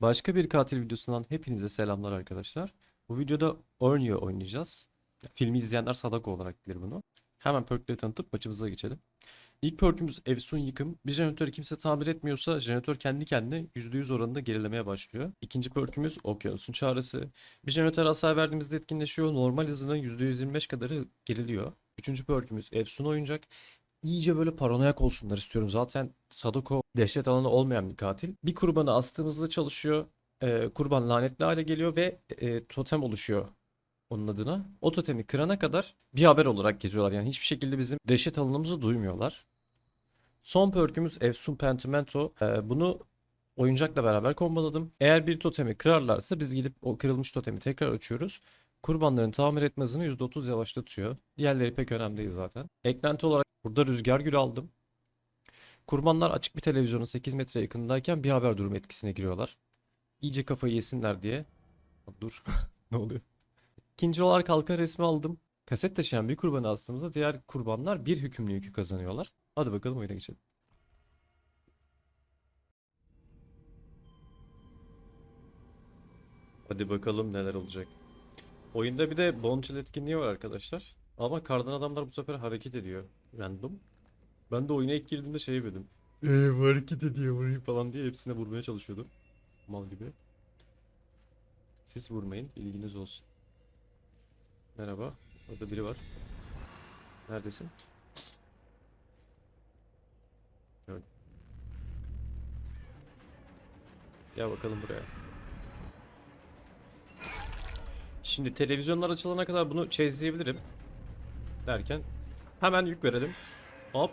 Başka bir katil videosundan hepinize selamlar arkadaşlar. Bu videoda Ornio oynayacağız. Filmi izleyenler Sadako olarak bilir bunu. Hemen perkleri tanıtıp maçımıza geçelim. İlk perkümüz Efsun Yıkım. Bir jeneratörü kimse tamir etmiyorsa jeneratör kendi kendine %100 oranında gerilemeye başlıyor. İkinci perkümüz Okyanusun Çağrısı. Bir jeneratör hasar verdiğimizde etkinleşiyor. Normal hızının %125 kadarı geriliyor. Üçüncü perkümüz Efsun Oyuncak. İyice böyle paranoyak olsunlar istiyorum. Zaten Sadako dehşet alanı olmayan bir katil. Bir kurbanı astığımızda çalışıyor. Ee, kurban lanetli hale geliyor ve e, totem oluşuyor onun adına. O totemi kırana kadar bir haber olarak geziyorlar. Yani hiçbir şekilde bizim dehşet alanımızı duymuyorlar. Son perkümüz Efsun Pentimento. Ee, bunu oyuncakla beraber kombaladım. Eğer bir totemi kırarlarsa biz gidip o kırılmış totemi tekrar açıyoruz. Kurbanların tamir etme hızını %30 yavaşlatıyor. Diğerleri pek önemli değil zaten. Eklenti olarak burada rüzgar gülü aldım. Kurbanlar açık bir televizyonun 8 metre yakındayken bir haber durumu etkisine giriyorlar. İyice kafayı yesinler diye. Dur. ne oluyor? İkinci olarak halka resmi aldım. Kaset taşıyan bir kurbanı astığımızda diğer kurbanlar bir hükümlü yükü kazanıyorlar. Hadi bakalım oyuna geçelim. Hadi bakalım neler olacak. Oyunda bir de Boncil etkinliği var arkadaşlar. Ama kardan adamlar bu sefer hareket ediyor. Random. Ben de oyuna ilk girdiğimde şey yapıyordum. Eee bu hareket ediyor vurayım falan diye hepsine vurmaya çalışıyordum. Mal gibi. Siz vurmayın bilginiz olsun. Merhaba. Orada biri var. Neredesin? Gördüm. Gel bakalım buraya. Şimdi televizyonlar açılana kadar bunu çizleyebilirim. Derken hemen yük verelim. Hop.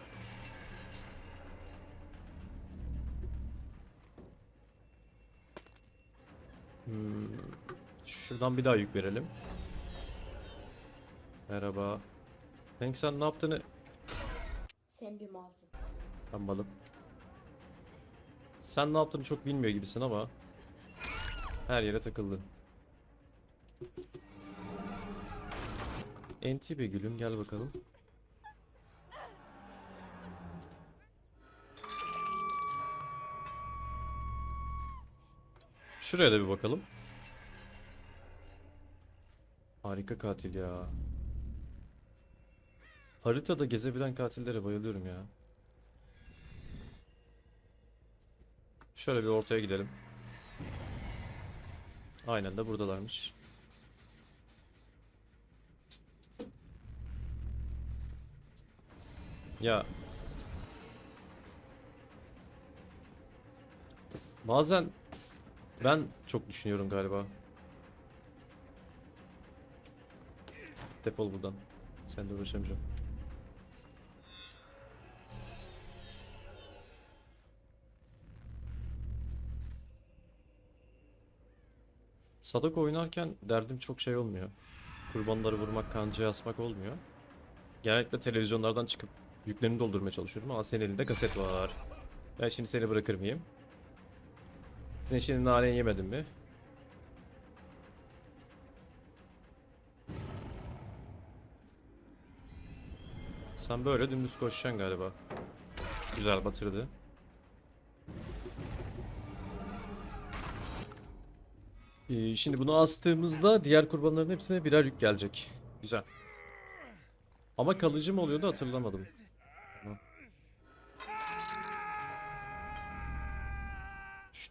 Hmm, Şuradan bir daha yük verelim. Merhaba. Hank sen ne yaptığını Sen bir malsın. anladım. Sen ne yaptığını çok bilmiyor gibisin ama her yere takıldı. Enti be gülüm gel bakalım. Şuraya da bir bakalım. Harika katil ya. Haritada gezebilen katillere bayılıyorum ya. Şöyle bir ortaya gidelim. Aynen de buradalarmış. Ya. Bazen ben çok düşünüyorum galiba. Defol buradan. Sen de uğraşamayacağım. Sadako oynarken derdim çok şey olmuyor. Kurbanları vurmak, kancaya asmak olmuyor. Genellikle televizyonlardan çıkıp yüklerini doldurmaya çalışıyorum ama senin elinde kaset var. Ben şimdi seni bırakır mıyım? Sen şimdi nane yemedin mi? Sen böyle dümdüz koşacaksın galiba. Güzel batırdı. Ee, şimdi bunu astığımızda diğer kurbanların hepsine birer yük gelecek. Güzel. Ama kalıcı mı oluyordu hatırlamadım.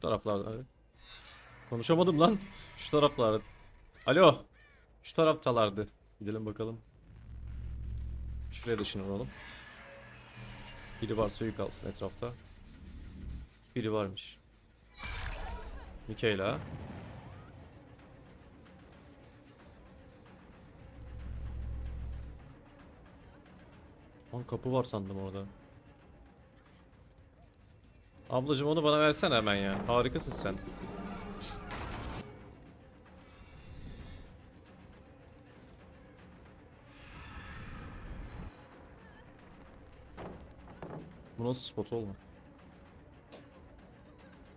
Taraflarda. Konuşamadım lan. Şu taraflarda. Alo. Şu taraftalardı. Gidelim bakalım. Şuraya da ışınlanalım. Biri varsa yük alsın etrafta. Biri varmış. Mikaela. Lan kapı var sandım orada. Ablacım onu bana versene hemen ya. Harikasın sen. Bu nasıl spot olma?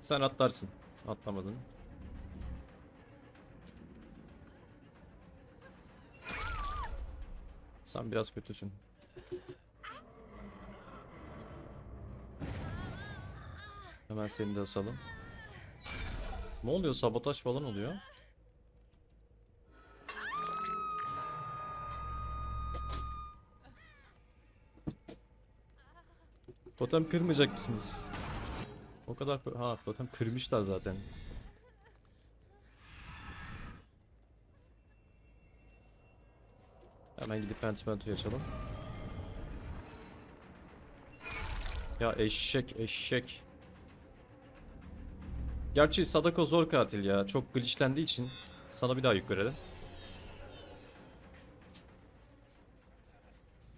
Sen atlarsın. Atlamadın. Sen biraz kötüsün. Hemen seni de asalım. Ne oluyor? Sabotaj falan oluyor. Totem kırmayacak mısınız? O kadar ha totem kırmışlar zaten. Hemen gidip Pentimento'yu açalım. Ya eşek eşek. Gerçi Sadako zor katil ya. Çok glitchlendiği için sana bir daha yük verelim.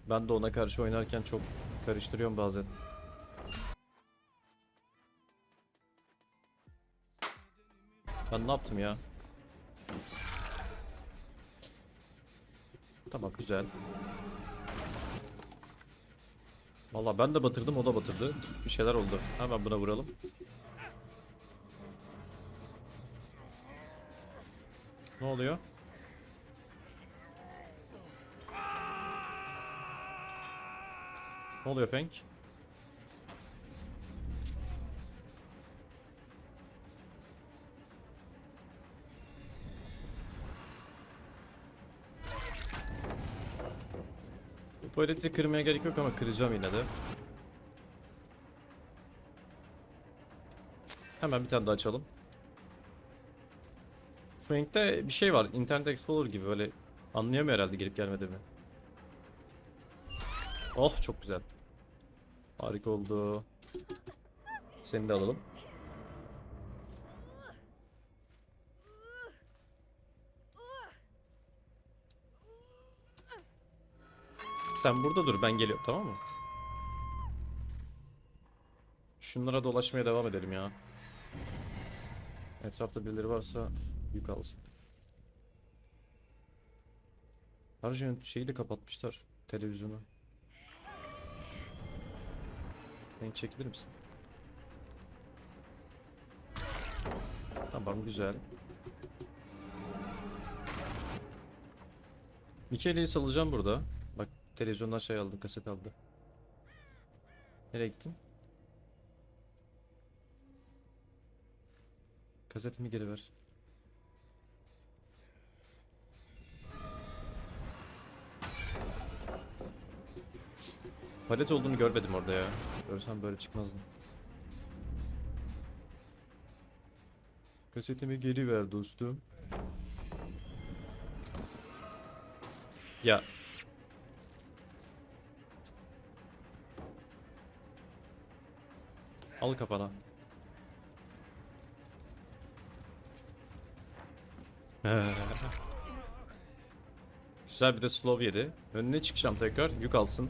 Ben de ona karşı oynarken çok karıştırıyorum bazen. Ben ne yaptım ya? Tamam güzel. Valla ben de batırdım o da batırdı. Bir şeyler oldu. Hemen buna vuralım. Ne oluyor? Ne oluyor Penk? Bu paleti kırmaya gerek yok ama kıracağım yine de. Hemen bir tane daha açalım. Frank'te bir şey var. Internet Explorer gibi böyle anlayamıyor herhalde gelip gelmediğimi. Oh çok güzel. Harika oldu. Seni de alalım. Sen burada dur ben geliyorum tamam mı? Şunlara dolaşmaya devam edelim ya. Etrafta birileri varsa yük alsın. Şeyi de kapatmışlar. Televizyonu. Renk çekilir misin? Tamam güzel. Michele'yi salacağım burada. Bak televizyondan şey aldı, kaset aldı. Nereye gittin? Kasetimi geri ver. Palet olduğunu görmedim orada ya. Görsem böyle çıkmazdım. Kasetimi geri ver dostum. Ya. Al kafana. Güzel bir de slow yedi. Önüne çıkacağım tekrar. Yük alsın.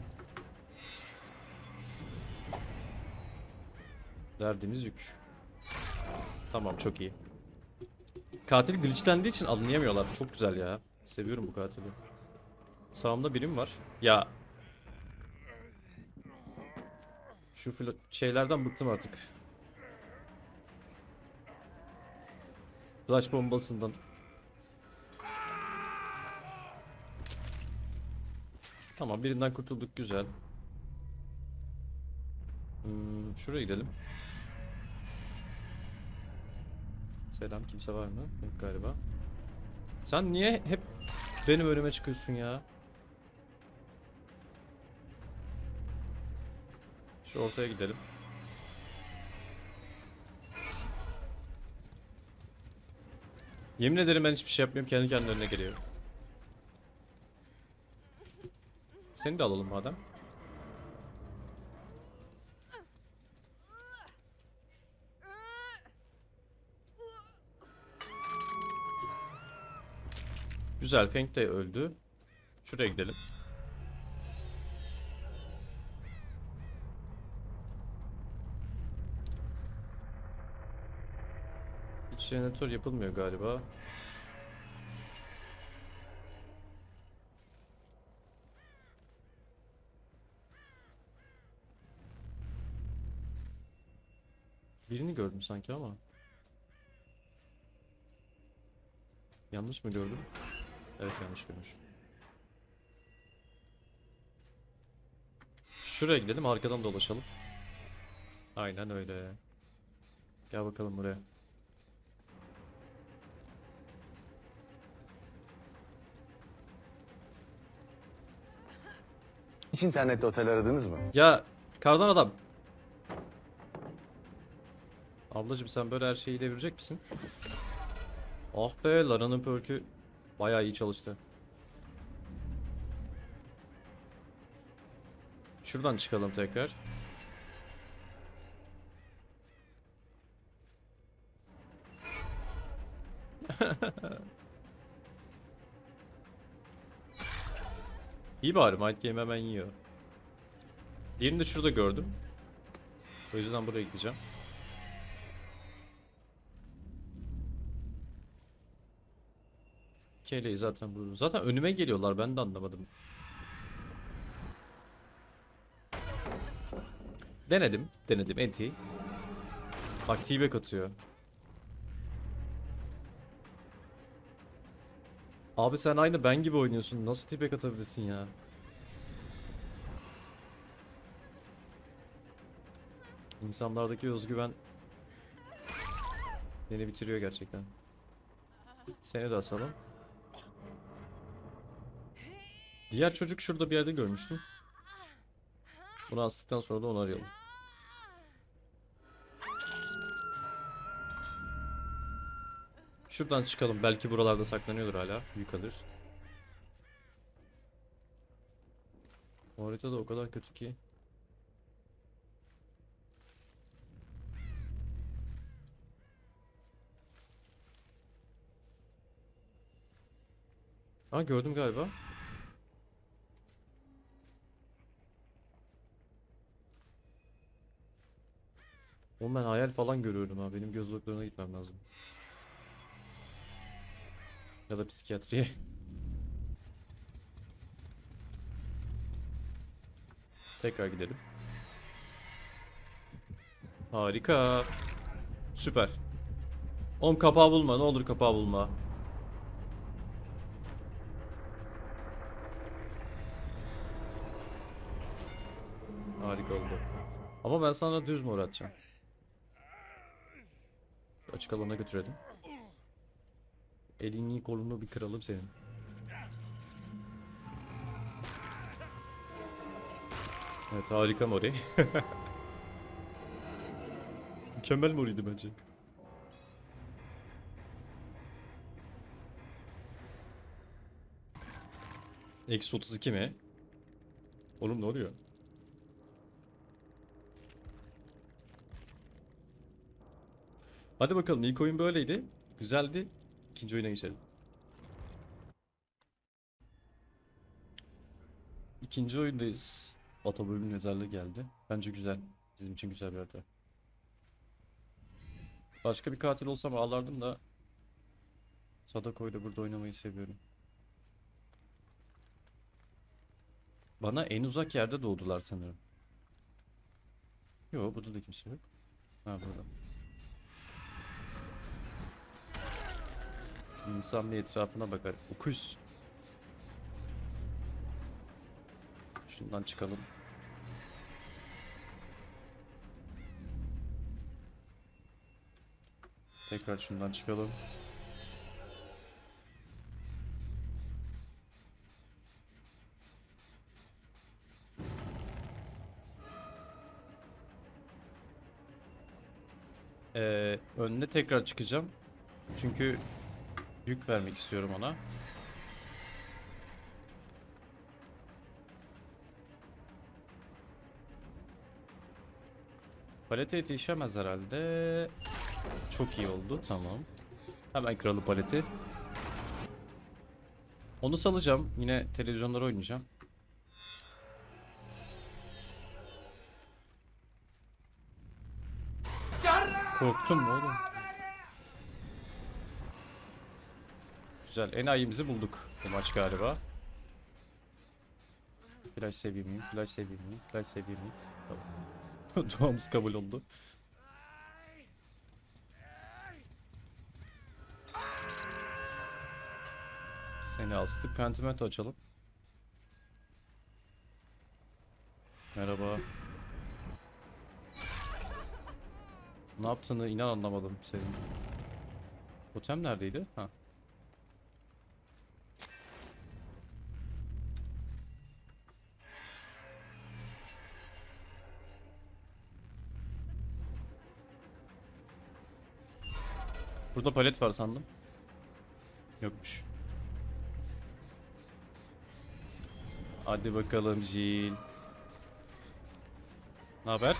Verdiğimiz yük. Tamam çok iyi. Katil glitchlendiği için anlayamıyorlar. Çok güzel ya. Seviyorum bu katili. Sağımda birim var. Ya. Şu şeylerden bıktım artık. Flash bombasından. Tamam birinden kurtulduk güzel. Hmm, şuraya gidelim. Selam kimse var mı? Yok galiba. Sen niye hep benim önüme çıkıyorsun ya? Şu ortaya gidelim. Yemin ederim ben hiçbir şey yapmıyorum kendi kendine önüne geliyor. Seni de alalım madem. Güzel Feng de öldü. Şuraya gidelim. Hiç jeneratör yapılmıyor galiba. Birini gördüm sanki ama. Yanlış mı gördüm? Evet yanlış görmüş. Şuraya gidelim arkadan dolaşalım. Aynen öyle. Gel bakalım buraya. Hiç internette otel aradınız mı? Ya kardan adam. Ablacım sen böyle her şeyi devirecek misin? Ah be Lara'nın perkü bayağı iyi çalıştı. Şuradan çıkalım tekrar. İyi bari Might Game hemen yiyor. Diğerini de şurada gördüm. O yüzden buraya gideceğim. Keleği zaten bu. Zaten önüme geliyorlar ben de anlamadım. Denedim. Denedim. Enti. Bak T-Back atıyor. Abi sen aynı ben gibi oynuyorsun. Nasıl T-Back atabilirsin ya? İnsanlardaki özgüven beni bitiriyor gerçekten. Seni de asalım. Diğer çocuk şurada bir yerde görmüştüm. Bunu astıktan sonra da onu arayalım. Şuradan çıkalım. Belki buralarda saklanıyordur hala. Yukarıdır. Bu harita da o kadar kötü ki. Ha gördüm galiba. Oğlum ben hayal falan görüyorum ha. Benim göz doktoruna gitmem lazım. Ya da psikiyatriye. Tekrar gidelim. Harika. Süper. Oğlum kapağı bulma. Ne olur kapağı bulma. Harika oldu. Ama ben sana düz mor atacağım. Açık alana götürelim. Elini kolunu bir kıralım senin. Evet harika Mori. Mükemmel Mori'ydi bence. Eksi 32 mi? Oğlum ne oluyor? Hadi bakalım ilk oyun böyleydi. Güzeldi. İkinci oyuna geçelim. İkinci oyundayız. Otobölüm mezarlığı geldi. Bence güzel. Bizim için güzel bir harita. Başka bir katil olsam ağlardım da Sadako ile burada oynamayı seviyorum. Bana en uzak yerde doğdular sanırım. Yo burada da kimse yok. Ha burada. İnsan bir etrafına bakar. Ukuz. Şundan çıkalım. Tekrar şundan çıkalım. Ee, önüne tekrar çıkacağım. Çünkü yük vermek istiyorum ona. Palete yetişemez herhalde. Çok iyi oldu. Tamam. Hemen kralı paleti. Onu salacağım. Yine televizyonlara oynayacağım. Korktum mu oğlum? Güzel. Enayimizi bulduk bu maç galiba. Flash seveyim miyim? Flash seveyim miyim? Flash seveyim miyim? Tamam. Duamız kabul oldu. Seni astık. Pentimento açalım. Merhaba. Ne yaptığını inan anlamadım senin. Totem neredeydi? Ha. Burada palet var sandım. Yokmuş. Hadi bakalım Jill. Ne haber?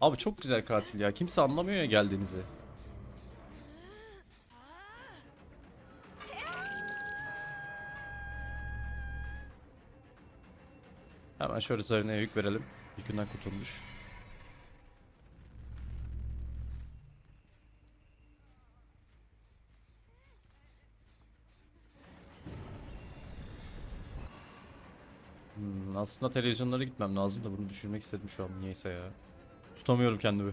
Abi çok güzel katil ya. Kimse anlamıyor ya geldiğinizi. Hemen şöyle Zarina'ya yük verelim. Yükünden kurtulmuş. Aslında televizyonlara gitmem lazım da bunu düşürmek istedim şu an niyeyse ya. Tutamıyorum kendimi.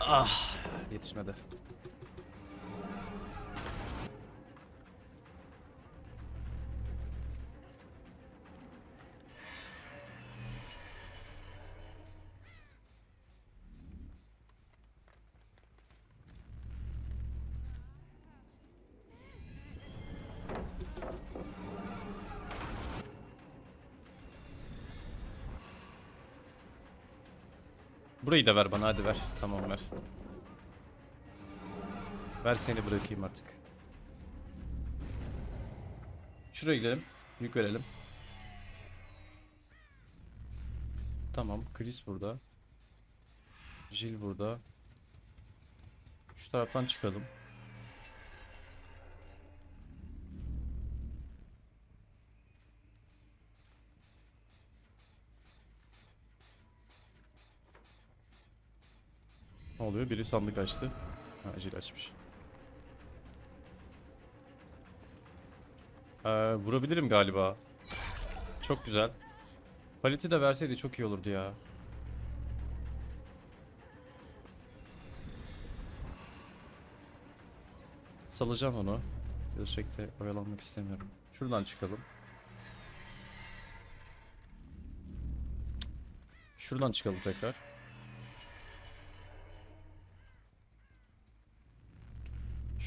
Ah, yetişmedi. Burayı da ver bana hadi ver. Tamam ver. Ver seni bırakayım artık. Şuraya gidelim. Yük verelim. Tamam. Chris burada. Jill burada. Şu taraftan çıkalım. Oluyor? Biri sandık açtı. Ha, Jill açmış. Ee, vurabilirim galiba. Çok güzel. Paleti de verseydi çok iyi olurdu ya. Salacağım onu. Gerçekte oyalanmak istemiyorum. Şuradan çıkalım. Şuradan çıkalım tekrar.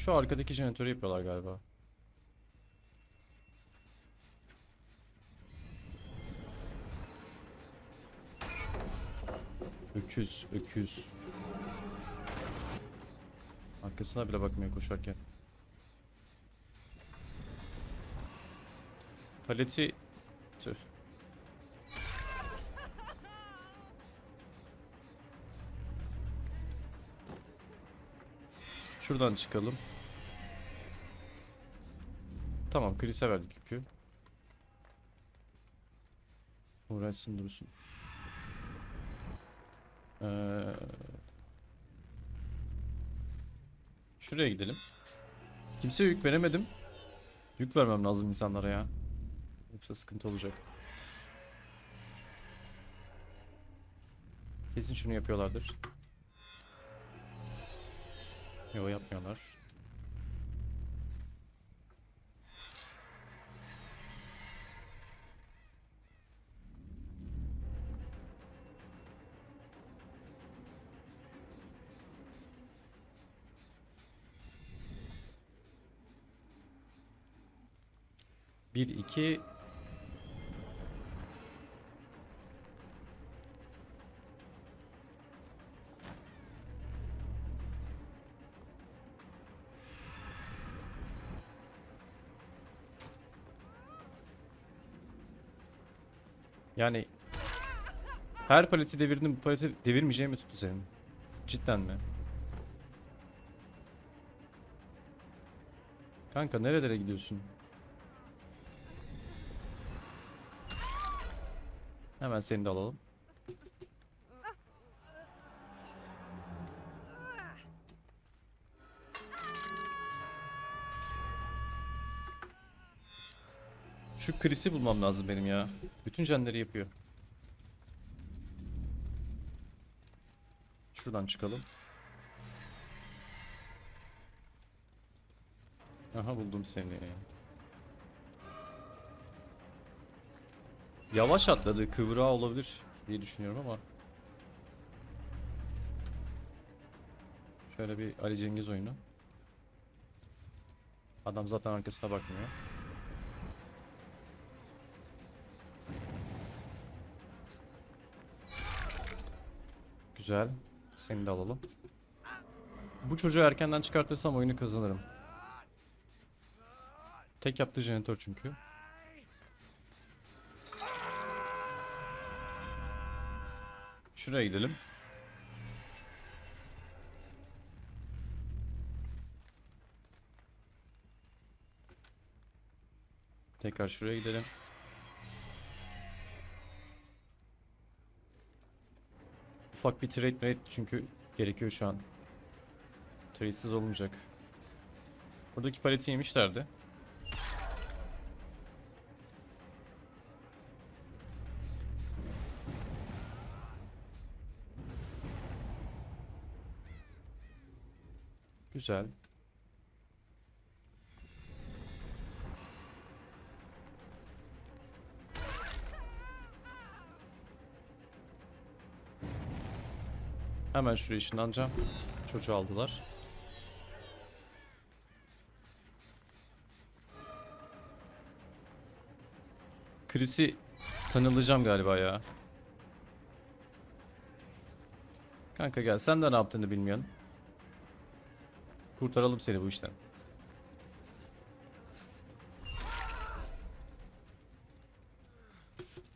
Şu arkadaki jeneratörü yapıyorlar galiba. Öküz, öküz. Arkasına bile bakmıyor koşarken. Paleti... Tüh. Şuradan çıkalım. Tamam, Chris'e verdik yükü. Uğraşsın dursun. Ee, şuraya gidelim. Kimseye yük veremedim. Yük vermem lazım insanlara ya. Yoksa sıkıntı olacak. Kesin şunu yapıyorlardır. Yok yapmıyorlar. Bir, iki... Yani her paleti devirdin bu paleti devirmeyeceğimi mi tuttu senin? Cidden mi? Kanka nerelere gidiyorsun? Hemen seni de alalım. Şu Chris'i bulmam lazım benim ya. Bütün jenleri yapıyor. Şuradan çıkalım. Aha buldum seni. Yavaş atladı. Kıvrağı olabilir diye düşünüyorum ama. Şöyle bir Ali Cengiz oyunu. Adam zaten arkasına bakmıyor. Güzel. Seni de alalım. Bu çocuğu erkenden çıkartırsam oyunu kazanırım. Tek yaptığı jeneratör çünkü. Şuraya gidelim. Tekrar şuraya gidelim. Ufak bir trade rate çünkü gerekiyor şu an. Trade'siz olmayacak. Buradaki paleti yemişlerdi. Güzel. Hemen şuraya ışınlanacağım. Çocuğu aldılar. Chris'i tanılayacağım galiba ya. Kanka gel sen de ne yaptığını bilmiyorsun. Kurtaralım seni bu işten.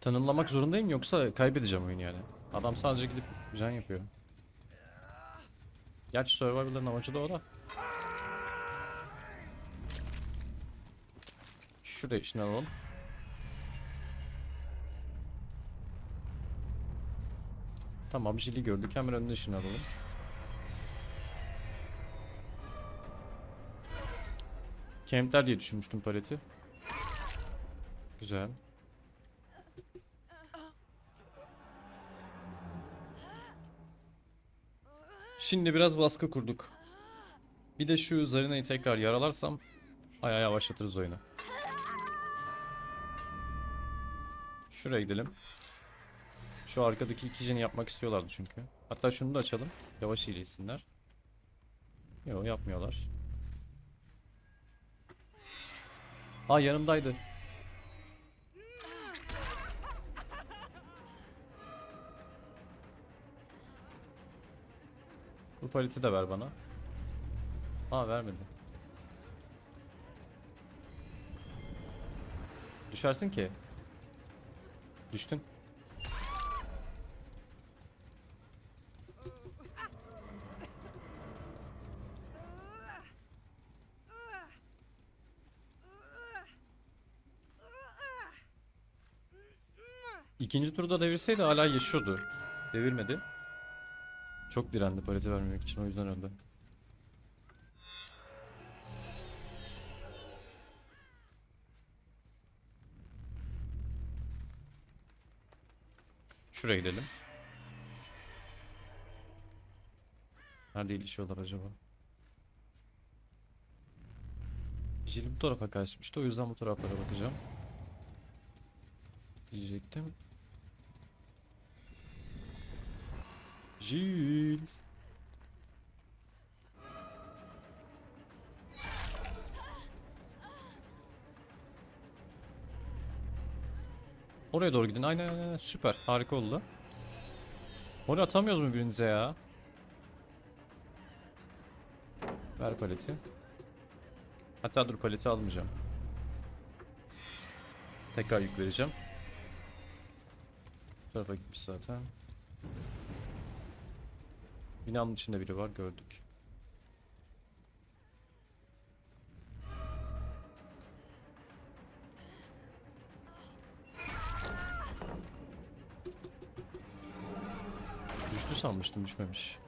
Tanımlamak zorundayım yoksa kaybedeceğim oyunu yani. Adam sadece gidip can yapıyor. Gerçi Survivor'ların amacı da o da. Şuraya işini alalım. Tamam Jill'i gördük hemen önüne işini alalım. Campler diye düşünmüştüm paleti. Güzel. Şimdi biraz baskı kurduk. Bir de şu Zarina'yı tekrar yaralarsam ayağa yavaşlatırız oyunu. Şuraya gidelim. Şu arkadaki iki jeni yapmak istiyorlardı çünkü. Hatta şunu da açalım. Yavaş iyileşsinler. Yok yapmıyorlar. Aa yanımdaydı. Bu paleti de ver bana. Aa vermedi. Düşersin ki. Düştün. İkinci turda devirseydi hala yaşıyordu. Devirmedi. Çok direndi paleti vermemek için o yüzden öldü. Şuraya gidelim. Nerede ilişiyorlar acaba? Jill bu tarafa kaçmıştı o yüzden bu taraflara bakacağım. Diyecektim. Jill. Oraya doğru gidin. Aynen aynen. Süper. Harika oldu. Oraya atamıyoruz mu birinize ya? Ver paleti. Hatta dur paleti almayacağım. Tekrar yük vereceğim. Bu tarafa gitmiş zaten. Binanın içinde biri var gördük. Düştü sanmıştım düşmemiş.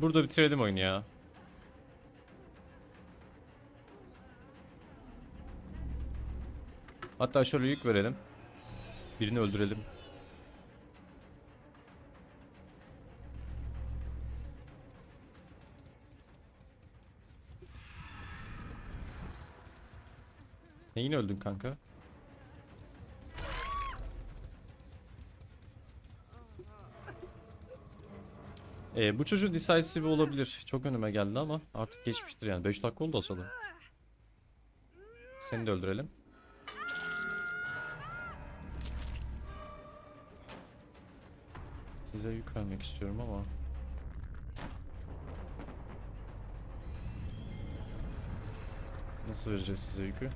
Burada bitirelim oyunu ya. Hatta şöyle yük verelim. Birini öldürelim. Neyini öldün kanka? Ee, bu çocuğun decisive olabilir. Çok önüme geldi ama artık geçmiştir yani. 5 dakika oldu asalım. Seni de öldürelim. Size yük istiyorum ama. Nasıl vereceğiz size yükü?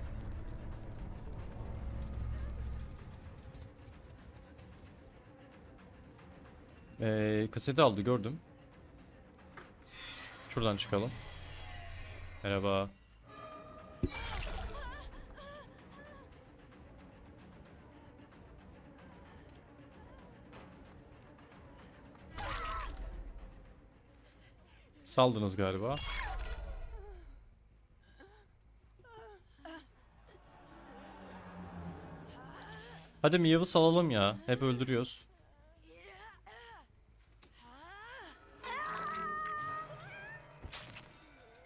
Ee, kaseti aldı gördüm. Şuradan çıkalım. Merhaba. Saldınız galiba. Hadi Mia'yı salalım ya. Hep öldürüyoruz.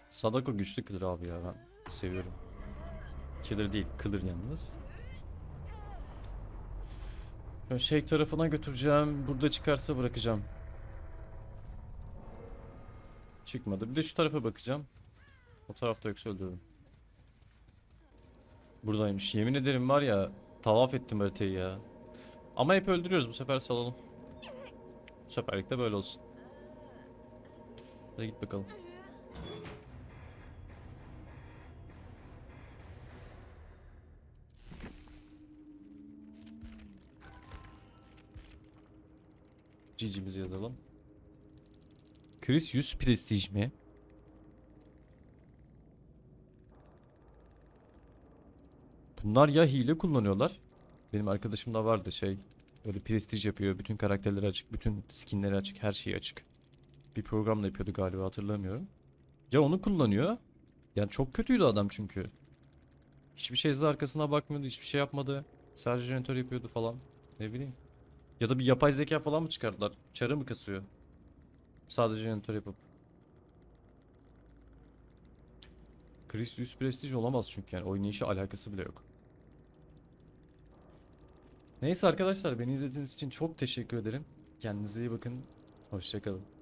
Sadako güçlü killer abi ya ben seviyorum. Killer değil, killer yalnız. Ben şey tarafına götüreceğim. Burada çıkarsa bırakacağım. Çıkmadı. Bir de şu tarafa bakacağım. O tarafta yoksa öldürürüm. Buradaymış. Yemin ederim var ya tavaf ettim haritayı ya. Ama hep öldürüyoruz. Bu sefer salalım. Bu seferlik de böyle olsun. Hadi git bakalım. GG'mizi yazalım. Chris 100 prestij mi? Bunlar ya hile kullanıyorlar. Benim arkadaşım da vardı şey. Böyle prestij yapıyor. Bütün karakterleri açık. Bütün skinleri açık. Her şeyi açık. Bir programla yapıyordu galiba hatırlamıyorum. Ya onu kullanıyor. Yani çok kötüydü adam çünkü. Hiçbir şey arkasına bakmıyordu. Hiçbir şey yapmadı. Sadece jeneratör yapıyordu falan. Ne bileyim. Ya da bir yapay zeka falan mı çıkardılar? Çarı mı kasıyor? Sadece jeneratör yapıp. Chris 100 prestij olamaz çünkü yani oynayışa alakası bile yok. Neyse arkadaşlar beni izlediğiniz için çok teşekkür ederim. Kendinize iyi bakın. Hoşçakalın.